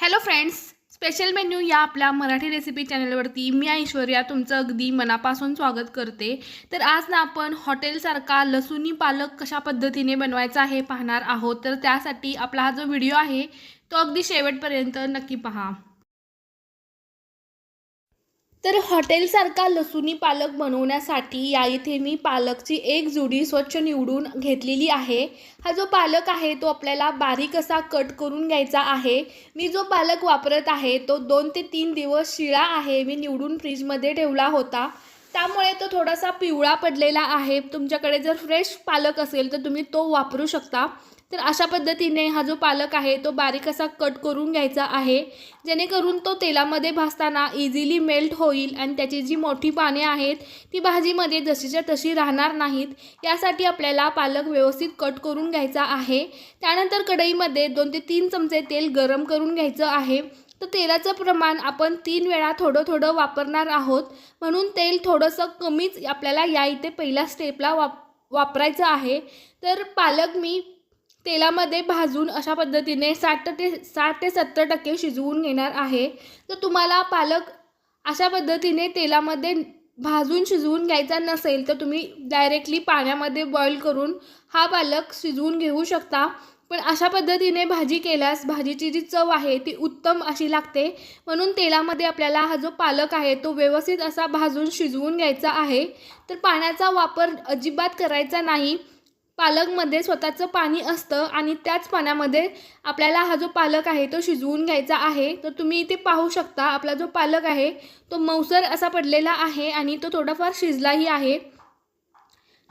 Hello friends special menu या आपल्या Marathi recipe चॅनलवरती मी ऐश्वर्या तुमचं अगदी मनापासून स्वागत करते. तर आज ना आपण हॉटेलसारखा लसुनी पालक कशा पद्धतीने बनवायचा हे पाहणार आहोत. तर त्यासाठी आपला हा जो व्हिडिओ आहे तो अगदी शेवटपर्यंत नक्की पहा. तर हॉटेलसारखा लसुनी पालक बनवण्यासाठी या इथे मी पालकची एक जुडी स्वच्छ निवडून घेतलेली आहे. हा जो पालक आहे तो आपल्याला बारीक असा कट करून घ्यायचा आहे. मी जो पालक वापरत आहे तो दोन ते तीन दिवस शिळा आहे मी निवडून फ्रीजमध्ये ठेवला होता. त्यामुळे तो थोडासा पिवळा पडलेला आहे. तुमच्याकडे जर फ्रेश पालक असेल तर तुम्ही तो वापरू शकता. तर अशा पद्धतीने हा जो पालक आहे तो बारीक असा कट करून घ्यायचा आहे. जेणेकरून तो तेलामध्ये भाजताना इझिली मेल्ट होईल आणि त्याची जी मोठी पाने आहेत ती भाजीमध्ये जशीच्या तशी राहणार नाहीत. यासाठी आपल्याला पालक व्यवस्थित कट करून घ्यायचा आहे. त्यानंतर कढईमध्ये दोन ते तीन चमचे तेल गरम करून घ्यायचं आहे. तर तेलाचं प्रमाण आपण तीन वेळा थोडं थोडं वापरणार आहोत. म्हणून तेल थोडंसं कमीच आपल्याला या इथे पहिल्या स्टेपला वाप वापरायचं आहे. तर पालक मी तेलामध्ये भाजून अशा पद्धतीने साठ ते साठ ते सत्तर टक्के शिजवून घेणार आहे. तर तुम्हाला पालक अशा पद्धतीने तेलामध्ये भाजून शिजवून घ्यायचा नसेल तर तुम्ही डायरेक्टली पाण्यामध्ये बॉईल करून हा पालक शिजवून घेऊ शकता. पण अशा पद्धतीने भाजी केल्यास भाजीची जी चव आहे ती उत्तम अशी लागते. म्हणून तेलामध्ये आपल्याला हा जो पालक आहे तो व्यवस्थित असा भाजून शिजवून घ्यायचा आहे. तर पाण्याचा वापर अजिबात करायचा नाही. पालकमध्ये स्वतःचं पाणी असतं आणि त्याच पाण्यामध्ये आपल्याला हा जो पालक आहे तो शिजवून घ्यायचा आहे तर तुम्ही इथे पाहू शकता आपला जो पालक आहे तो मौसर असा पडलेला आहे आणि तो थोडाफार शिजलाही आहे.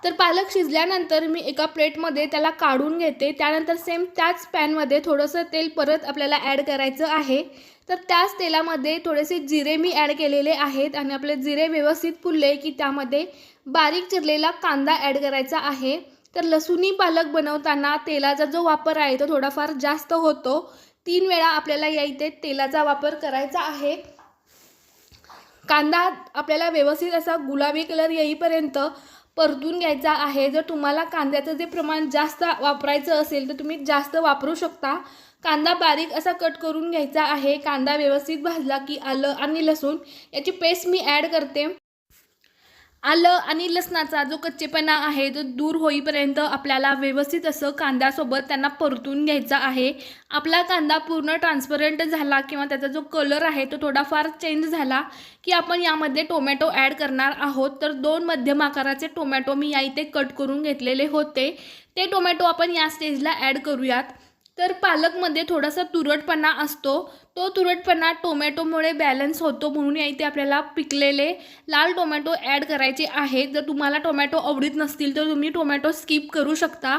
तर पालक शिजल्यानंतर मी एका प्लेटमध्ये त्याला काढून घेते. त्यानंतर सेम त्याच पॅनमध्ये थोडंसं तेल परत आपल्याला ॲड करायचं आहे. तर त्याच तेलामध्ये थोडेसे जिरे मी ॲड केलेले आहेत आणि आपले जिरे व्यवस्थित फुलले की त्यामध्ये बारीक चिरलेला कांदा ॲड करायचा आहे. तर लसुनी पालक बनवताना तेलाचा जो वापर आहे तो थोडाफार जास्त होतो. तीन वेळा आपल्याला या इथे तेलाचा वापर करायचा आहे. कांदा आपल्याला व्यवस्थित असा गुलाबी कलर येईपर्यंत परतून घ्यायचा आहे. जर तुम्हाला कांद्याचं जे प्रमाण जास्त वापरायचं असेल तर तुम्ही जास्त वापरू शकता. कांदा बारीक असा कट करून घ्यायचा आहे. कांदा व्यवस्थित भाजला की आलं आणि लसूण याची पेस्ट मी ॲड करते. आलं आणि लसणाचा जो कच्चेपणा आहे तो दूर होईपर्यंत आपल्याला व्यवस्थित असं कांद्यासोबत त्यांना परतून घ्यायचा आहे. आपला कांदा पूर्ण ट्रान्सपरंट झाला किंवा त्याचा जो कलर आहे तो थोडाफार चेंज झाला की आपण यामध्ये टोमॅटो ॲड करणार आहोत. तर दोन मध्यम आकाराचे टोमॅटो मी या इथे कट करून घेतलेले होते. ते टोमॅटो आपण या स्टेजला ॲड करूयात. तर पालकमध्ये थोडासा तुरटपणा असतो. तो तुरटपणा टोमॅटोमुळे बॅलन्स होतो म्हणून या इथे आपल्याला पिकलेले लाल टोमॅटो ॲड करायचे आहेत. जर तुम्हाला टोमॅटो आवडीत नसतील तर तुम्ही टोमॅटो स्किप करू शकता.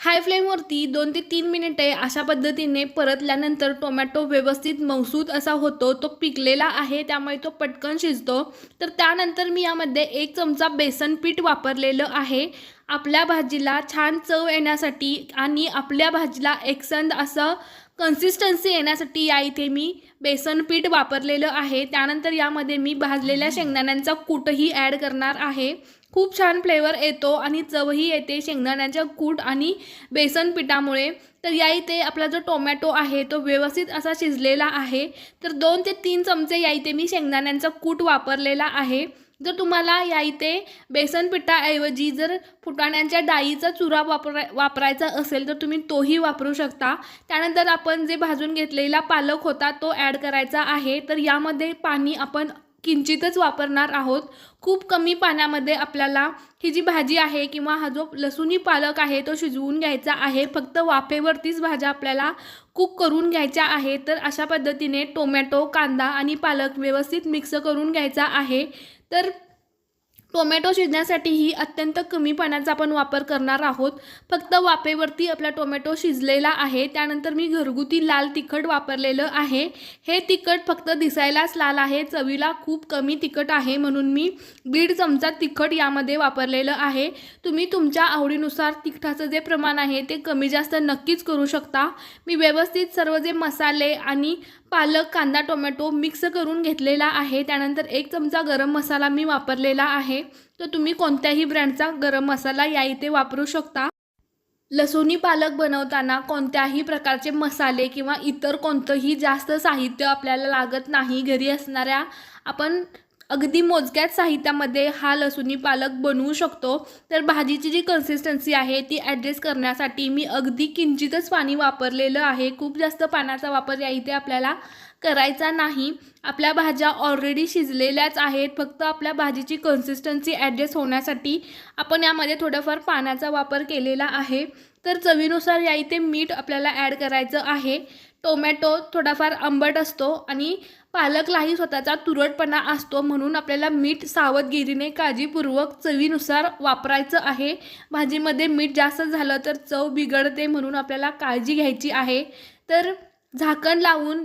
हाय फ्लेमवरती दोन ते तीन मिनिटे अशा पद्धतीने परतल्यानंतर टोमॅटो व्यवस्थित मौसूद असा होतो. तो पिकलेला आहे त्यामुळे तो पटकन शिजतो. तर त्यानंतर मी यामध्ये एक चमचा बेसन पीठ वापरलेलं आहे. आपल्या भाजीला छान चव येण्यासाठी आणि आपल्या भाजीला एकसंद असं कन्सिस्टन्सी येण्यासाठी या इथे मी बेसन पीठ वापरलेलं आहे. त्यानंतर यामध्ये मी भाजलेल्या शेंगदाण्यांचा कूटही ॲड करणार आहे. खूप छान फ्लेवर येतो आणि चवही येते शेंगदाण्याच्या कूट आणि बेसन पिठामुळे. तर या इथे आपला जो टोमॅटो आहे तो व्यवस्थित असा शिजलेला आहे. तर दोन ते तीन चमचे या इथे मी शेंगदाण्यांचा कूट वापरलेला आहे. जर तुम्हाला या इथे बेसन पिठाऐवजी जर फुटाण्यांच्या डाळीचा चुरा वापरा वापरायचा असेल तर तुम्ही तोही वापरू शकता. त्यानंतर आपण जे भाजून घेतलेला पालक होता तो ॲड करायचा आहे. तर यामध्ये पाणी आपण किंचितच वापरणार आहोत. खूप कमी पाण्यामध्ये आपल्याला ही जी भाजी आहे किंवा हा जो लसुणी पालक आहे तो शिजवून घ्यायचा आहे. फक्त वाफेवरतीच भाज्या आपल्याला कुक करून घ्यायच्या आहे तर अशा पद्धतीने टोमॅटो कांदा आणि पालक व्यवस्थित मिक्स करून घ्यायचा आहे. तर टोमॅटो शिजण्यासाठीही अत्यंत कमी पाण्याचा आपण वापर करणार आहोत. फक्त वाफेवरती आपला टोमॅटो शिजलेला आहे. त्यानंतर मी घरगुती लाल तिखट वापरलेलं आहे. हे तिखट फक्त दिसायलाच लाल आहे. चवीला खूप कमी तिखट आहे म्हणून मी दीड चमचा तिखट यामध्ये वापरलेलं आहे. तुम्ही तुमच्या आवडीनुसार तिखटाचं जे प्रमाण आहे ते कमी जास्त नक्कीच करू शकता. मी व्यवस्थित सर्व जे मसाले आणि पालक कांदा टोमॅटो मिक्स करून घेतलेला आहे. त्यानंतर एक चमचा गरम मसाला मी वापरलेला आहे. तर तुम्ही कोणत्याही ब्रँडचा गरम मसाला या इथे वापरू शकता. लसूणी पालक बनवताना कोणत्याही प्रकारचे मसाले किंवा इतर कोणतंही जास्त साहित्य आपल्याला लागत नाही घरी असणाऱ्या आपण अगदी मोजक्याच साहित्यामध्ये हा लसूणी पालक बनवू शकतो. तर भाजीची जी कन्सिस्टन्सी आहे ती ॲडजस्ट करण्यासाठी मी अगदी किंचितच पाणी वापरलेलं आहे. खूप जास्त पाण्याचा वापर या इथे आपल्याला करायचा नाही. आपल्या भाज्या ऑलरेडी शिजलेल्याच आहेत. फक्त आपल्या भाजीची कन्सिस्टन्सी ॲडजस्ट होण्यासाठी आपण यामध्ये थोडंफार पाण्याचा वापर केलेला आहे. तर चवीनुसार या इथे मीठ आपल्याला ॲड करायचं आहे. टोमॅटो थोडाफार आंबट असतो आणि पालकलाही स्वतःचा तुरटपणा असतो म्हणून आपल्याला मीठ सावधगिरीने काळजीपूर्वक चवीनुसार वापरायचं आहे. भाजीमध्ये मीठ जास्त झालं तर चव बिघडते म्हणून आपल्याला काळजी घ्यायची आहे. तर झाकण लावून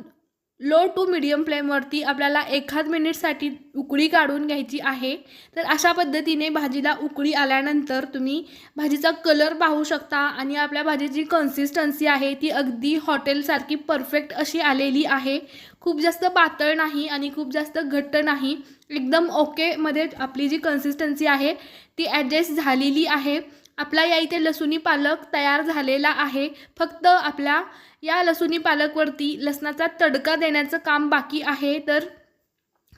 लो टू मिडियम फ्लेमवरती आपल्याला एखाद मिनिटसाठी उकळी काढून घ्यायची आहे. तर अशा पद्धतीने भाजीला उकळी आल्यानंतर तुम्ही भाजीचा कलर पाहू शकता आणि आपल्या भाजीची कन्सिस्टन्सी आहे ती अगदी हॉटेलसारखी परफेक्ट अशी आलेली आहे. खूप जास्त पातळ नाही आणि खूप जास्त घट्ट नाही. एकदम ओकेमध्ये आपली जी कन्सिस्टन्सी आहे ती ॲडजस्ट झालेली आहे. आपला या इथे लसुणी पालक तयार झालेला आहे. फक्त आपल्या या लसूणी पालकवरती लसणाचा तडका देण्याचं काम बाकी आहे. तर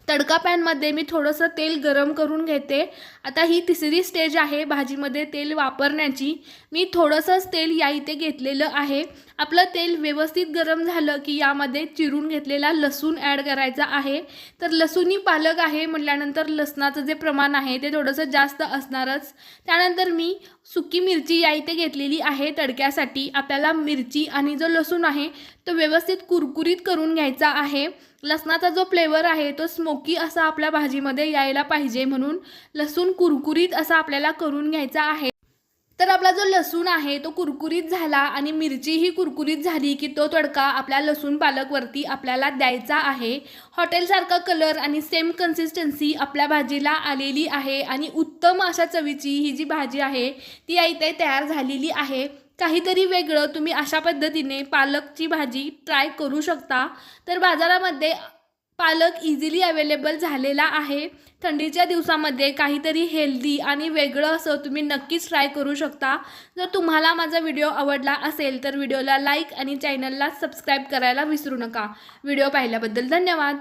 तडका पॅनमध्ये मी थोडंसं तेल गरम करून घेते. आता ही तिसरी स्टेज आहे भाजीमध्ये तेल वापरण्याची. मी थोडंसंच तेल या इथे घेतलेलं आहे. आपलं तेल व्यवस्थित गरम झालं की यामध्ये चिरून घेतलेला लसूण ॲड करायचा आहे. तर लसूणी पालक आहे म्हटल्यानंतर लसणाचं जे प्रमाण आहे ते थोडंसं जास्त असणारच. त्यानंतर मी सुकी मिरची या इथे घेतलेली आहे तडक्यासाठी. आपल्याला मिरची आणि जो लसूण आहे तो व्यवस्थित कुरकुरीत करून घ्यायचा आहे. लसणाचा जो फ्लेवर आहे तो स्मोकी असा आपल्या भाजीमध्ये यायला पाहिजे म्हणून लसूण कुरकुरीत असा आपल्याला करून घ्यायचा आहे. तर आपला जो लसूण आहे तो कुरकुरीत झाला आणि मिरचीही कुरकुरीत झाली की तो तडका आपल्या लसूण पालकवरती आपल्याला द्यायचा आहे. हॉटेलसारखा कलर आणि सेम कन्सिस्टन्सी आपल्या भाजीला आलेली आहे आणि उत्तम अशा चवीची ही जी भाजी आहे ती इथे तयार झालेली आहे. काहीतरी वेगळं तुम्ही अशा पद्धतीने पालकची भाजी ट्राय करू शकता. तर बाजारामध्ये पालक इझिली अवेलेबल झालेला आहे. थंडीच्या दिवसामध्ये काहीतरी हेल्दी आणि वेगळं असं तुम्ही नक्कीच ट्राय करू शकता. जर तुम्हाला माझा व्हिडिओ आवडला असेल तर व्हिडिओला लाईक आणि चॅनलला सबस्क्राईब करायला विसरू नका. व्हिडिओ पाहिल्याबद्दल धन्यवाद.